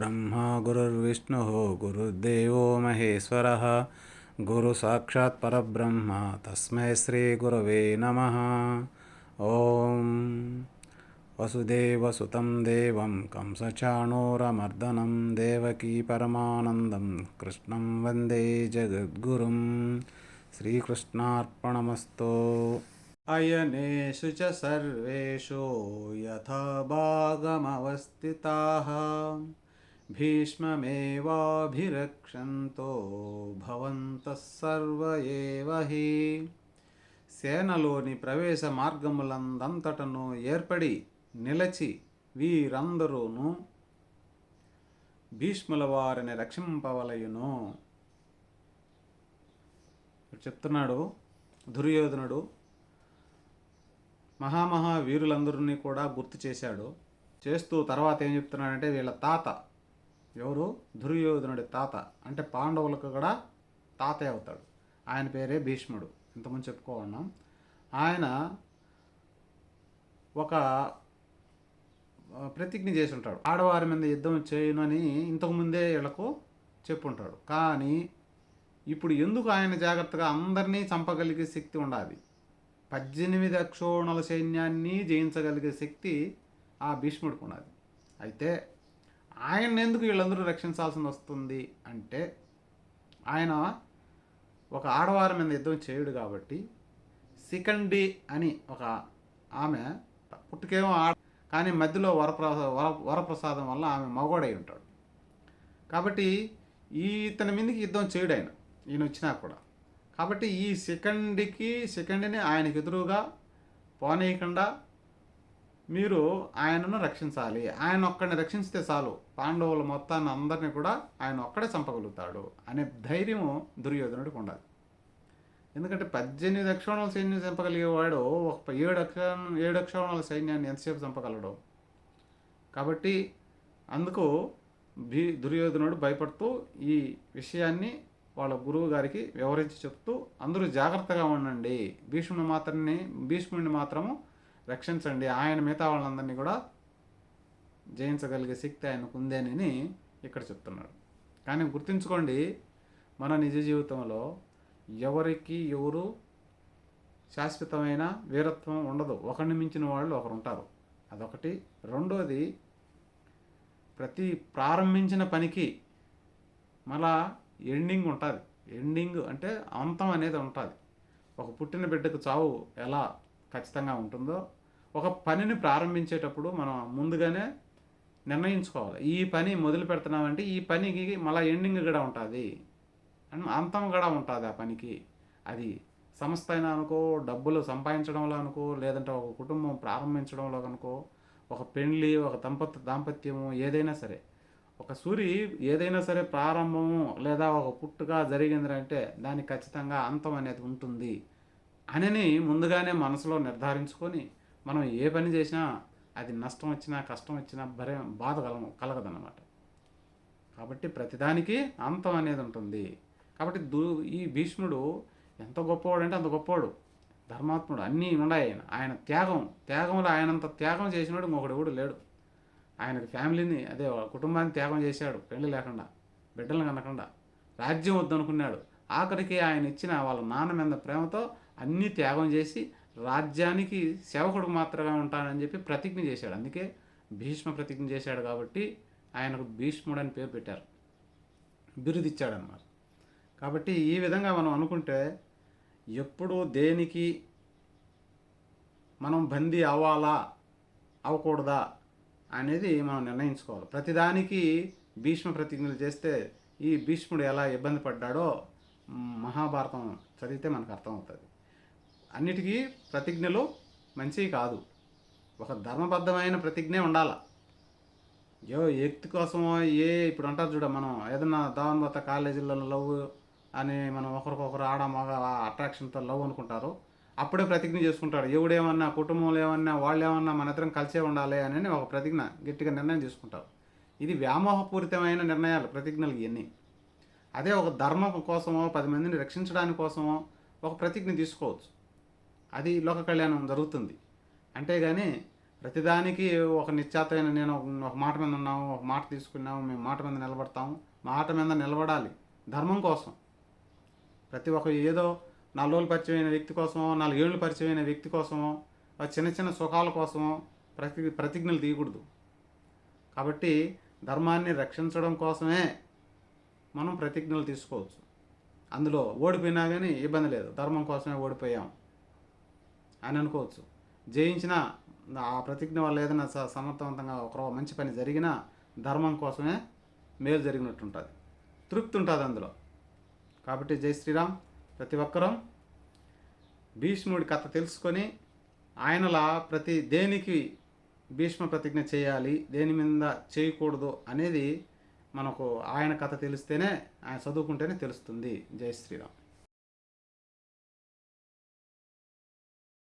गुरुर्ब्रह्मा गुरुर्विष्णुः गुरुर्देवो महेश्वरः। गुरुसाक्षात् परब्रह्म तस्मै श्रीगुरवे नमः। ॐ वसुदेवसुतं देवं कंसचाणूरमर्दनं देवकी परमानन्दं कृष्णं वन्दे जगद्गुरुं। श्रीकृष्णार्पणमस्तु। अयनेषु च सर्वेषु यथा भागमवस्थिताः భీష్మమేవాభిరక్షంతో భవంతః సర్వ ఏవ హి. సేనలోని ప్రవేశ మార్గములందంతటను ఏర్పడి నిలచి వీరందరూను భీష్ముల వారిని రక్షింపవలయును. చెప్తున్నాడు దుర్యోధనుడు. మహామహా వీరులందరినీ కూడా గుర్తు చేశాడు. చేస్తూ తర్వాత ఏం చెప్తున్నాడంటే వీళ్ళ తాత ఎవరు? దుర్యోధనుడి తాత. అంటే పాండవులకు కూడా తాతయ్య అవుతాడు. ఆయన పేరే భీష్ముడు. ఇంతకుముందు చెప్పుకోన్నాం ఆయన ఒక ప్రతిజ్ఞ చేసి ఉంటాడు ఆడవారి మీద యుద్ధం చేయనని ఇంతకుముందే వీళ్ళకు చెప్పుంటాడు. కానీ ఇప్పుడు ఎందుకు ఆయన జాగ్రత్తగా అందరినీ చంపగలిగే శక్తి ఉండాలి? పద్దెనిమిది అక్షోణుల సైన్యాన్ని జయించగలిగే శక్తి ఆ భీష్ముడికి ఉన్నది. అయితే ఆయన ఎందుకు వీళ్ళందరూ రక్షించాల్సి వస్తుంది అంటే ఆయన ఒక ఆడవారి మీద యుద్ధం చేయడు కాబట్టి సికండి అని ఒక ఆమె పుట్టుకేమో ఆడ కానీ మధ్యలో వరప్రసా వర వరప్రసాదం వల్ల ఆమె మగోడై ఉంటాడు. కాబట్టి ఈ ఇతని మీదకి యుద్ధం చేయడు ఆయన ఈయన వచ్చినా కూడా. కాబట్టి ఈ సెకండ్కి సెకండ్ని ఆయనకు ఎదురుగా పోనీయకుండా మీరు ఆయనను రక్షించాలి. ఆయన ఒక్కడిని రక్షించితే చాలు. పాండవుల మొత్తాన్ని అందరినీ కూడా ఆయన ఒక్కడే చంపగలుగుతాడు అనే ధైర్యము దుర్యోధనుడికి ఉండాలి. ఎందుకంటే పద్దెనిమిది అక్షోణాల సైన్యం చంపగలిగేవాడు ఒక ఏడు అక్ష ఏడు అక్షోణాల సైన్యాన్ని ఎంతసేపు చంపగలడు? కాబట్టి అందుకు భీ దుర్యోధనుడు భయపడుతూ ఈ విషయాన్ని వాళ్ళ గురువు గారికి వివరించి చెప్తూ అందరూ జాగ్రత్తగా ఉండండి. భీష్ముని మాత్రమే భీష్ముడిని మాత్రము రక్షించండి. ఆయన మిగతా వాళ్ళందరినీ కూడా జయించగలిగే శక్తి ఆయనకు ఉందేనని ఇక్కడ చెప్తున్నాడు. కానీ గుర్తుంచుకోండి మన నిజ జీవితంలో ఎవరికి ఎవరు శాశ్వతమైన వీరత్వం ఉండదు. ఒకరిని మించిన వాళ్ళు ఒకరు ఉంటారు. అదొకటి. రెండోది ప్రతి ప్రారంభించిన పనికి మళ్ళా ఎండింగ్ ఉంటుంది. ఎండింగ్ అంటే అంతం అనేది ఉంటుంది. ఒక పుట్టిన బిడ్డకు చావు ఎలా ఖచ్చితంగా ఉంటుందో ఒక పనిని ప్రారంభించేటప్పుడు మనం ముందుగానే నిర్ణయించుకోవాలి. ఈ పని మొదలు పెడుతున్నామంటే ఈ పనికి మళ్ళీ ఎండింగ్ కూడా ఉంటుంది. అండ్ అంతం కూడా ఉంటుంది ఆ పనికి. అది సంస్థ అయినా అనుకో డబ్బులు సంపాదించడంలో అనుకో లేదంటే ఒక కుటుంబం ప్రారంభించడంలో అనుకో ఒక పెళ్ళి ఒక దంపత్య దాంపత్యము ఏదైనా సరే. ఒక సూరి ఏదైనా సరే ప్రారంభము లేదా ఒక పుట్టుక జరిగింది అంటే దానికి ఖచ్చితంగా అంతం అనేది ఉంటుంది. అని ముందుగానే మనసులో నిర్ధారించుకొని మనం ఏ పని చేసినా అది నష్టం వచ్చినా కష్టం వచ్చినా భరే బాధ కల కలగదన్నమాట. కాబట్టి ప్రతిదానికి అంతం అనేది ఉంటుంది. కాబట్టి దు ఈ భీష్ముడు ఎంత గొప్పవాడు అంటే అంత గొప్పవాడు. ధర్మాత్ముడు అన్నీ ఉన్నాయి. ఆయన ఆయన త్యాగం త్యాగంలో ఆయనంత త్యాగం చేసినాడు ఇంకొకడు కూడా లేడు. ఆయనకి ఫ్యామిలీని అదే కుటుంబాన్ని త్యాగం చేశాడు పెళ్ళి లేకుండా బిడ్డలను కనకుండా రాజ్యం వద్దనుకున్నాడు. ఆఖరికి ఆయన ఇచ్చిన వాళ్ళ నాన్న మీద ప్రేమతో అన్నీ త్యాగం చేసి రాజ్యానికి సేవకుడు మాత్రమే ఉంటానని చెప్పి ప్రతిజ్ఞ చేశాడు. అందుకే భీష్మ ప్రతిజ్ఞ చేశాడు కాబట్టి ఆయనకు భీష్ముడు అని పేరు పెట్టారు. బిరుదిచ్చాడన్నమాట. కాబట్టి ఈ విధంగా మనం అనుకుంటే ఎప్పుడు దేనికి మనం బందీ అవ్వాలా అవ్వకూడదా అనేది మనం నిర్ణయించుకోవాలి. ప్రతిదానికి భీష్మ ప్రతిజ్ఞలు చేస్తే ఈ భీష్ముడు ఎలా ఇబ్బంది పడ్డాడో మహాభారతం చదివితే మనకు అర్థమవుతుంది. అన్నిటికీ ప్రతిజ్ఞలు మంచివి కాదు. ఒక ధర్మబద్ధమైన ప్రతిజ్ఞ ఉండాలి. ఏ వ్యక్తి కోసమో ఏ ఇప్పుడు అంటారు చూడ మనం ఏదన్నా దావన్బత్త కాలేజీలలో లవ్ అని మనం ఒకరికొకరు ఆడ మగ అట్రాక్షన్తో లవ్ అనుకుంటారు. అప్పుడే ప్రతిజ్ఞ చేసుకుంటారు ఎవడేమన్నా కుటుంబంలో ఏమన్నా వాళ్ళు ఏమన్నా మన ఇద్దరం కలిసే ఉండాలి అని ఒక ప్రతిజ్ఞ గట్టిగా నిర్ణయం తీసుకుంటారు ఇది వ్యామోహపూరితమైన నిర్ణయాలు ప్రతిజ్ఞలు ఇవన్నీ. అదే ఒక ధర్మం కోసమో పది మందిని రక్షించడానికి కోసమో ఒక ప్రతిజ్ఞ తీసుకోవచ్చు. అది లోక కళ్యాణం జరుగుతుంది. అంతేగాని ప్రతిదానికి ఒక నిశ్చాతమైన నేను ఒక మాట మీద ఉన్నాము ఒక మాట తీసుకున్నాము మేము మాట మీద నిలబడతాము. మాట మీద నిలబడాలి ధర్మం కోసం. ప్రతి ఒక్క ఏదో నాలుగు రోజులు పరిచయమైన వ్యక్తి కోసమో నాలుగేళ్ళు పరిచయమైన వ్యక్తి కోసమో చిన్న చిన్న సుఖాల కోసమో ప్రతి ప్రతిజ్ఞలు తీయకూడదు. కాబట్టి ధర్మాన్ని రక్షించడం కోసమే మనం ప్రతిజ్ఞలు తీసుకోవచ్చు. అందులో ఓడిపోయినా కానీ ఇబ్బంది లేదు. ధర్మం కోసమే ఓడిపోయాం. అని అనుకోవచ్చు. జయించిన ఆ ప్రతిజ్ఞ వల్ల ఏదైనా స- సమర్థవంతంగా ఒక మంచి పని జరిగినా ధర్మం కోసమే మేలు జరిగినట్టు ఉంటుంది తృప్తి ఉంటుంది అందులో. కాబట్టి జై శ్రీరామ్. ప్రతి ఒక్కరూ భీష్ముడి కథ తెలుసుకొని ఆయనలా ప్రతి దేనికి భీష్మ ప్రతిజ్ఞ చేయాలి దేని మీద చేయకూడదు అనేది మనకు ఆయన కథ తెలిస్తేనే ఆయన చదువుకుంటేనే తెలుస్తుంది. జై శ్రీరామ్.